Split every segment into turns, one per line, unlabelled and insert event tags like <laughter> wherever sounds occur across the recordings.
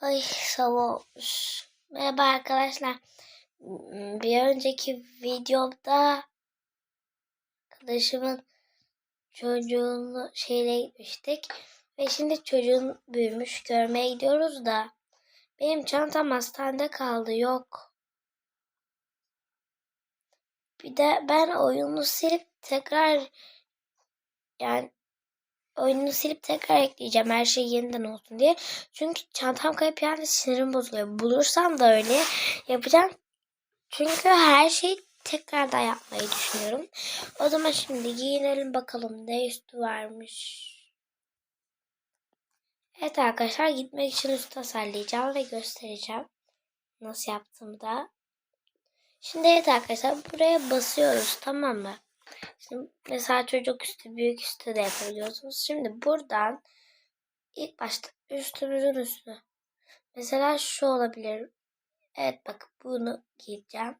Ay sabah. Merhaba arkadaşlar. Bir önceki videomda arkadaşımın çocuğunu şeyle gitmiştik. Ve şimdi çocuğun büyümüş görmeye gidiyoruz da. Benim çantam hastanede kaldı yok. Bir de ben oyunu silip tekrar yani oyunu silip tekrar ekleyeceğim her şey yeniden olsun diye. Çünkü çantam kayıp yani sinirim bozuluyor. Bulursam da öyle yapacağım. Çünkü her şeyi tekrardan yapmayı düşünüyorum. O zaman şimdi giyinelim bakalım ne üstü varmış. Evet arkadaşlar gitmek için üst tasarlayacağım ve göstereceğim. Nasıl yaptığımı da. Şimdi evet arkadaşlar buraya basıyoruz tamam mı? Şimdi mesela çocuk üstü, büyük üstü de yapabiliyorsunuz. Şimdi buradan ilk başta üstümüzün üstü. Mesela şu olabilir. Evet bak bunu giyeceğim.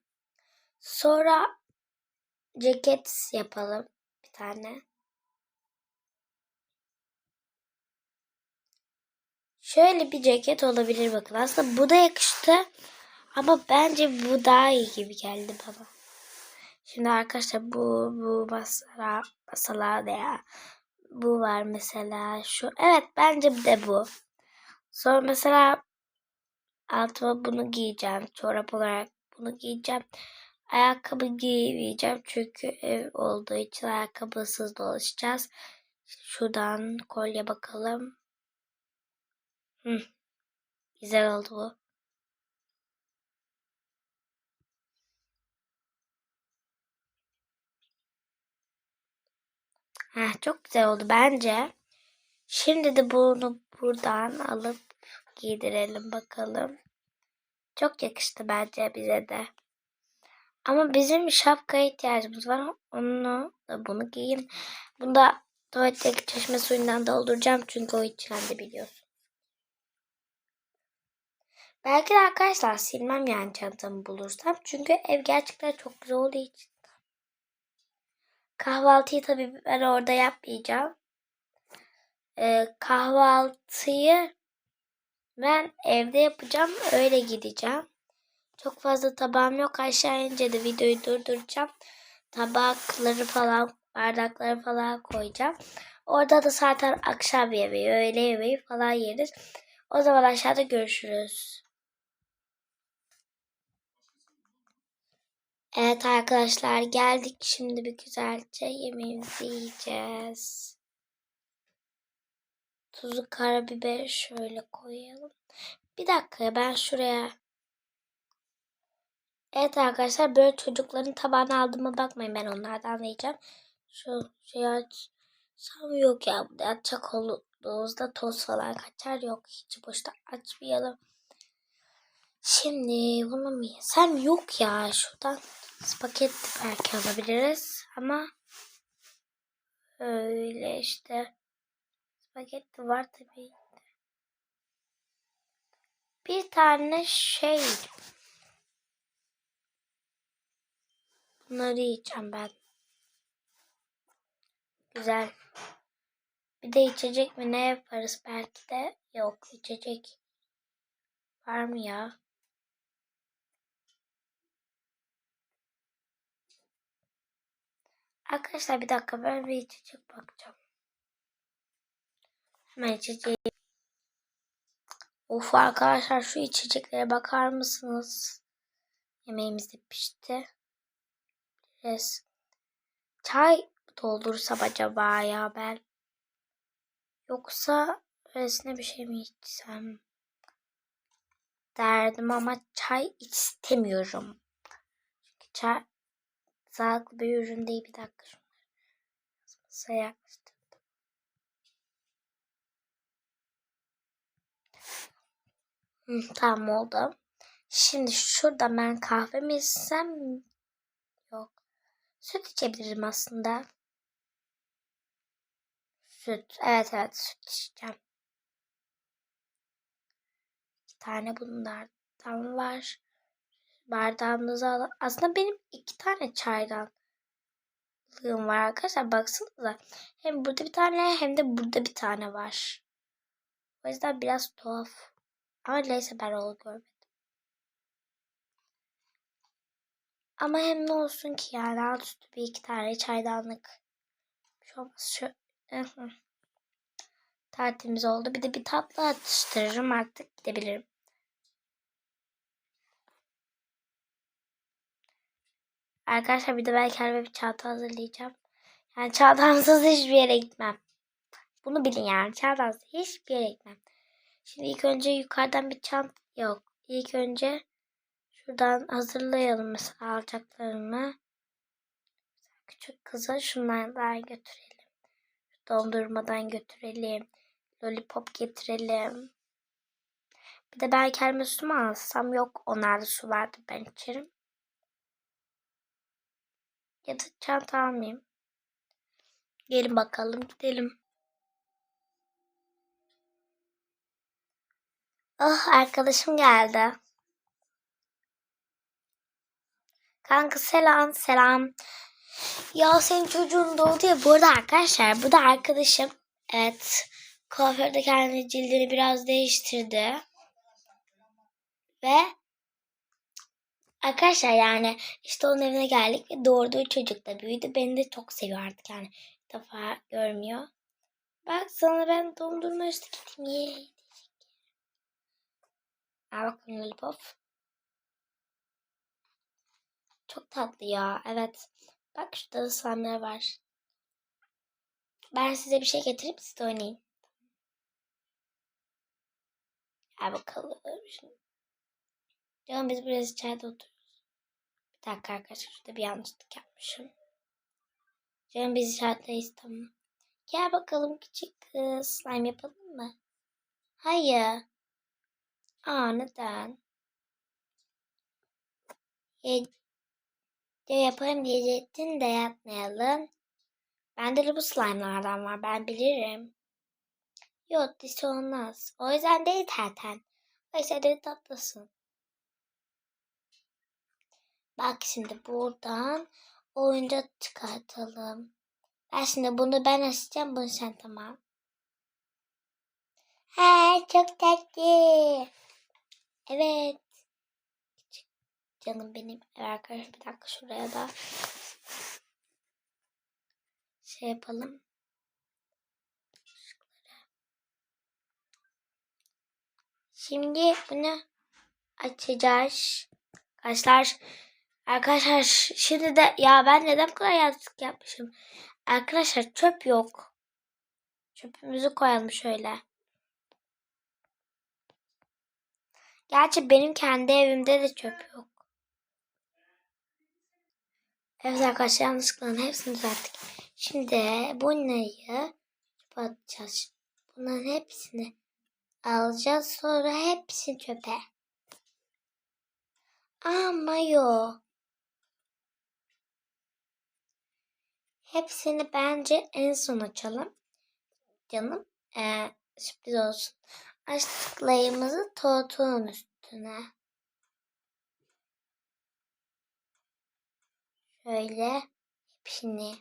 Sonra ceket yapalım bir tane. Şöyle bir ceket olabilir bakın. Aslında bu da yakıştı. Ama bence bu daha iyi gibi geldi bana. Şimdi arkadaşlar bu bu masala masala ya. Bu var mesela şu. Evet bence de bu. Sonra mesela altıma bunu giyeceğim. Çorap olarak bunu giyeceğim. Ayakkabı giymeyeceğim çünkü ev olduğu için ayakkabısız dolaşacağız. Şuradan kolye bakalım. Hı. Güzel oldu bu. Heh, çok güzel oldu bence. Şimdi de bunu buradan alıp giydirelim bakalım. Çok yakıştı bence bize de. Ama bizim şapkaya ihtiyacımız var. Onu da bunu giyin. Bunu da tuvaletteki çeşme suyundan dolduracağım. Çünkü o içinden biliyorsun. Belki de arkadaşlar silmem yani çantamı bulursam. Çünkü ev gerçekten çok güzel olduğu için. Kahvaltıyı tabii ben orada yapmayacağım. Ee, kahvaltıyı ben evde yapacağım. Öyle gideceğim. Çok fazla tabağım yok. Aşağı ince de videoyu durduracağım. Tabakları falan, bardakları falan koyacağım. Orada da zaten akşam yemeği, öğle yemeği falan yeriz. O zaman aşağıda görüşürüz. Evet arkadaşlar geldik. Şimdi bir güzelce yemeğimizi yiyeceğiz. Tuzu karabiber şöyle koyalım. Bir dakika ben şuraya Evet arkadaşlar böyle çocukların tabağını aldığıma bakmayın ben onlardan yiyeceğim. Şu şey aç. Sam yok ya açacak olduğumuzda toz falan kaçar yok hiç boşta açmayalım. Şimdi bunu mu yesem yok ya şuradan spagetti belki alabiliriz ama öyle işte spagetti var tabii. Bir tane şey Bunları yiyeceğim ben. Güzel. Bir de içecek mi ne yaparız belki de. Yok içecek. Var mı ya? Arkadaşlar bir dakika ben bir içecek bakacağım. Hemen içeceği. Of arkadaşlar şu içeceklere bakar mısınız? Yemeğimiz de pişti. Biraz çay doldursam acaba ya ben. Yoksa öylesine bir şey mi içsem? Derdim ama çay istemiyorum. Çünkü çay sağlıklı bir ürün değil. Bir dakika şunları. Masaya yaklaştırdım. Tamam oldu. Şimdi şurada ben kahve mi içsem? Yok. Süt içebilirim aslında. Süt. Evet evet süt içeceğim. İki tane bunlardan var. Bardağımızı al. Aslında benim iki tane çaydanlığım var arkadaşlar. Baksanıza. Hem burada bir tane hem de burada bir tane var. O yüzden biraz tuhaf. Ama neyse ben onu görmedim. Ama hem ne olsun ki yani alt üstü bir iki tane çaydanlık. Şu şu. Ihı. Tertemiz oldu. Bir de bir tatlı atıştırırım artık gidebilirim. Arkadaşlar bir de ben kendime bir çanta hazırlayacağım. Yani çantamsız hiçbir yere gitmem. Bunu bilin yani. Çantamsız hiçbir yere gitmem. Şimdi ilk önce yukarıdan bir çant yok. İlk önce şuradan hazırlayalım mesela alacaklarımı. Küçük kıza şunlardan götürelim. Dondurmadan götürelim. Lollipop getirelim. Bir de ben kendime su mu alsam? Yok onlarda su vardı ben içerim. Ya da çanta almayayım. Gelin bakalım gidelim. Oh arkadaşım geldi. Kanka selam selam. Ya senin çocuğun doğdu ya. Bu arada arkadaşlar bu da arkadaşım. Evet. Kuaförde kendi cildini biraz değiştirdi. Ve arkadaşlar yani işte onun evine geldik ve doğurduğu çocuk da büyüdü. Beni de çok seviyor artık yani. Defa görmüyor. Bak sana ben dondurma üstü gideyim ye. Al bakalım lollipop. Çok tatlı ya. Evet. Bak şurada da slime'lar var. Ben size bir şey getirip siz de oynayın. Al bakalım. Şimdi. Canım biz biraz içeride oturuyoruz. Bir dakika arkadaşlar şurada bir yanlışlık yapmışım. Canım biz içerideyiz tamam. Gel bakalım küçük kız. Slime yapalım mı? Hayır. Aa neden? E, de yaparım diyecektin de yapmayalım. Bende de bu slime'lardan var. Ben bilirim. Yok dişi olmaz. O yüzden değil zaten. Yüzden de tatlısın. Bak şimdi buradan oyuncak çıkartalım. Ben şimdi bunu ben açacağım. Bunu sen tamam. He çok tatlı. Evet. Canım benim. Evet arkadaşlar bir dakika şuraya da şey yapalım. Şimdi bunu açacağız. Arkadaşlar arkadaşlar şimdi de ya ben neden bu kadar yanlışlık yapmışım? Arkadaşlar çöp yok. Çöpümüzü koyalım şöyle. Gerçi benim kendi evimde de çöp yok. Evet arkadaşlar yanlışlıkla hepsini düzelttik. Şimdi bunları çöpe atacağız. Bunların hepsini alacağız. Sonra hepsini çöpe. Ama yok. Hepsini bence en son açalım. Canım ee, sürpriz olsun. Açtıklarımızı tortuğun üstüne. Şöyle hepsini.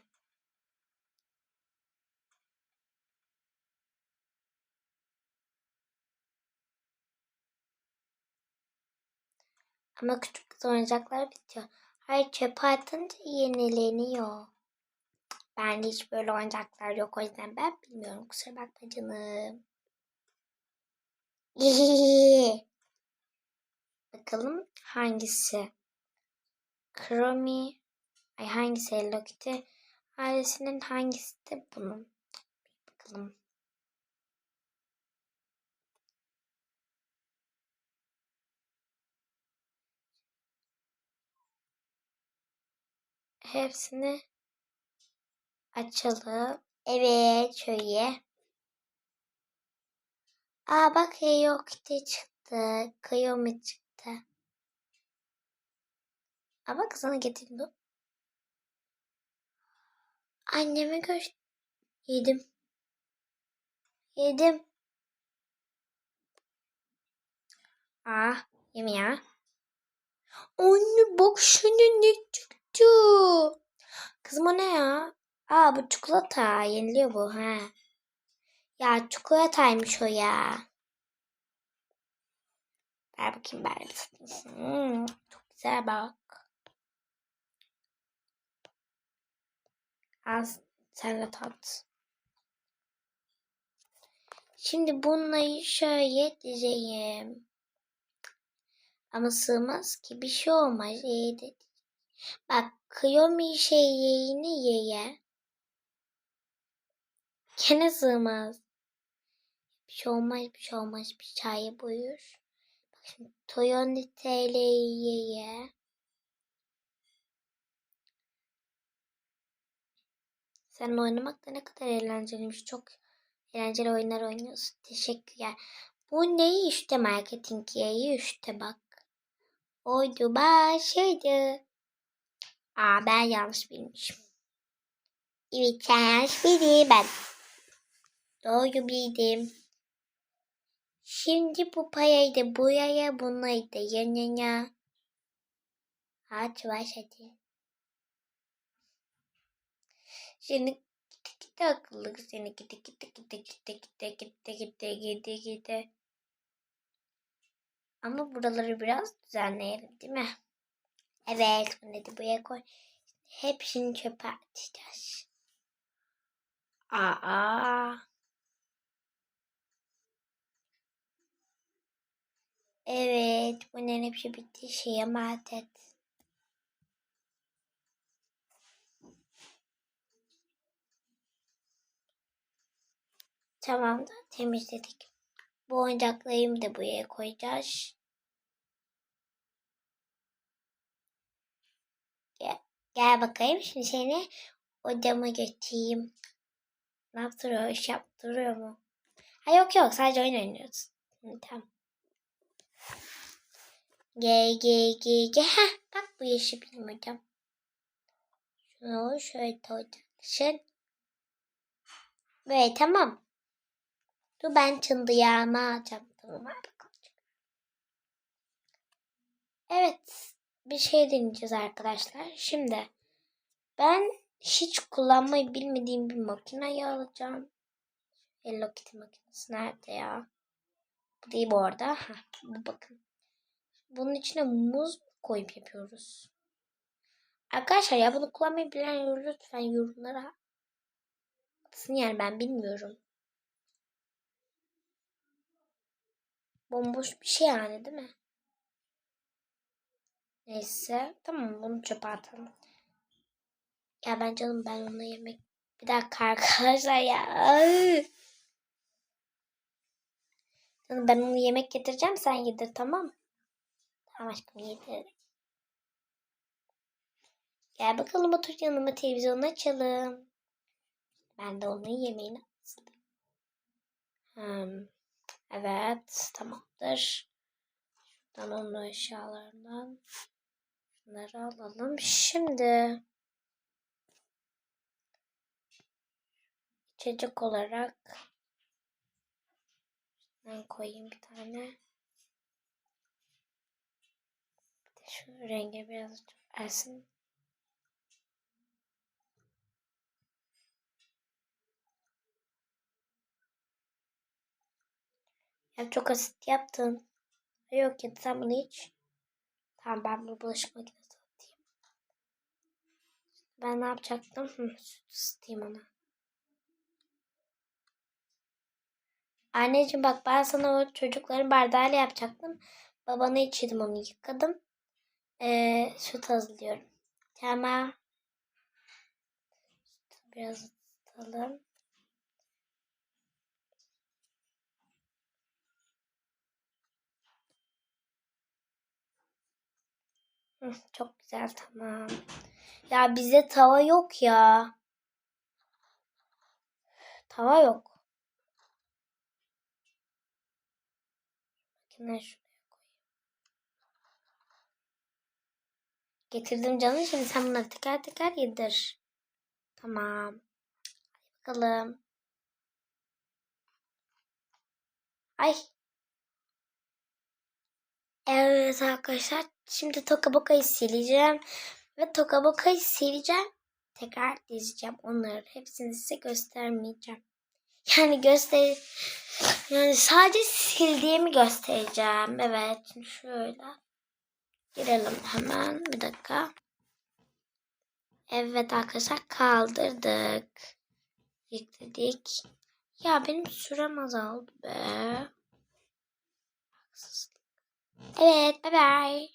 Ama küçük oyuncaklar bitiyor. Hayır çöpe atınca yenileniyor. Bende hiç böyle oyuncaklar yok o yüzden ben bilmiyorum. Kusura bakma canım. <laughs> Bakalım hangisi? Chromie. Ay hangisi Hello Kitty? Ailesinin hangisi de bunun? Bakalım. Hepsini açalım. Evet şöyle. Aa bak Hello Kitty çıktı. Kayomi çıktı. Aa bak sana getirdim. Anneme göz yedim. Yedim. Ah yeme ya. Anne bak şuna ne çıktı. Kızım o ne ya? Aa bu çikolata. Yeniliyor bu ha. Ya çikolataymış o ya. Ver bakayım ben. Hmm, çok güzel bak. Az sen de tat. Şimdi bunları şöyle dizeyim. Ama sığmaz ki bir şey olmaz. De. Bak Kiyomi şeyini ye ye. Gene sığmaz. Bir şey olmaz bir şey olmaz bir çayı buyur. Bak şimdi Toyoni TL'yi ye ye. Senin oynamak da ne kadar eğlenceliymiş. Çok eğlenceli oyunlar oynuyorsun. Teşekkürler. Bu neyi işte marketing yeyi işte bak. Oydu başıydı. Aa ben yanlış bilmişim. Evet sen yanlış bildin ben. Doğru bildim. Şimdi bu parayı da buraya bunları da yanına. Aç başladı. Şimdi gitti gitti akıllı seni gitti gitti gitti gitti gitti gitti gitti gitti gitti. Ama buraları biraz düzenleyelim değil mi? Evet bunu da buraya koy. Hepsini çöpe atacağız. Aa. Evet bunların hepsi bitti. Şeye emanet et. Tamam da temizledik. Bu oyuncaklarımı da buraya koyacağız. Gel, gel bakayım şimdi seni odama götüreyim. Ne yaptırıyor? İş yaptırıyor mu? Ha yok yok sadece oyun oynuyoruz. Hı, Tamam. Gel gel gel gel. Heh, bak bu yaşı hocam. Şunu şöyle koyacaksın. Böyle tamam. Dur ben çındıyağımı alacağım. Tamam bakalım. Evet. Bir şey deneyeceğiz arkadaşlar. Şimdi ben hiç kullanmayı bilmediğim bir makineyi alacağım. Hello Kitty makinesi nerede ya? Bu değil bu arada. Heh, bu bakın. Bunun içine muz koyup yapıyoruz. Arkadaşlar ya bunu kullanmayı bilen lütfen yorumlara atsın yani ben bilmiyorum. Bomboş bir şey yani değil mi? Neyse tamam bunu çöpe atalım. Ya ben canım ben onu yemek bir dakika arkadaşlar ya. Ay. Ben onu yemek getireceğim sen yedir tamam? Tamam aşkım yedir. Gel bakalım otur yanıma televizyon açalım. Ben de onun yemeğini hazırlayayım. Hmm. Evet tamamdır. Şuradan onun eşyalarından bunları alalım. Şimdi içecek olarak ben koyayım bir tane. Bir de şu rengi biraz versin. Ya çok asit yaptın. Yok ya sen bunu iç. Tamam ben bu bulaşık makinesine atayım. Ben ne yapacaktım? Hı, süt ısıtayım ona. Anneciğim bak ben sana o çocukların bardağıyla yapacaktım. Babana içirdim onu yıkadım. Ee, süt hazırlıyorum. Tamam. Biraz ısıtalım. Hı, çok güzel tamam. Ya bize tava yok ya. Tava yok. Makine şuraya Getirdim canım şimdi sen bunları teker teker yedir. Tamam. Hadi bakalım. Ay. Evet arkadaşlar. Şimdi Tokaboka'yı sileceğim. Ve Tokaboka'yı sileceğim. Tekrar dizeceğim. Onların hepsini size göstermeyeceğim. Yani göster yani sadece sildiğimi göstereceğim. Evet. Şöyle. Girelim hemen. Bir dakika. Evet arkadaşlar kaldırdık. Yükledik. Ya benim sürem azaldı be. Evet bye bye.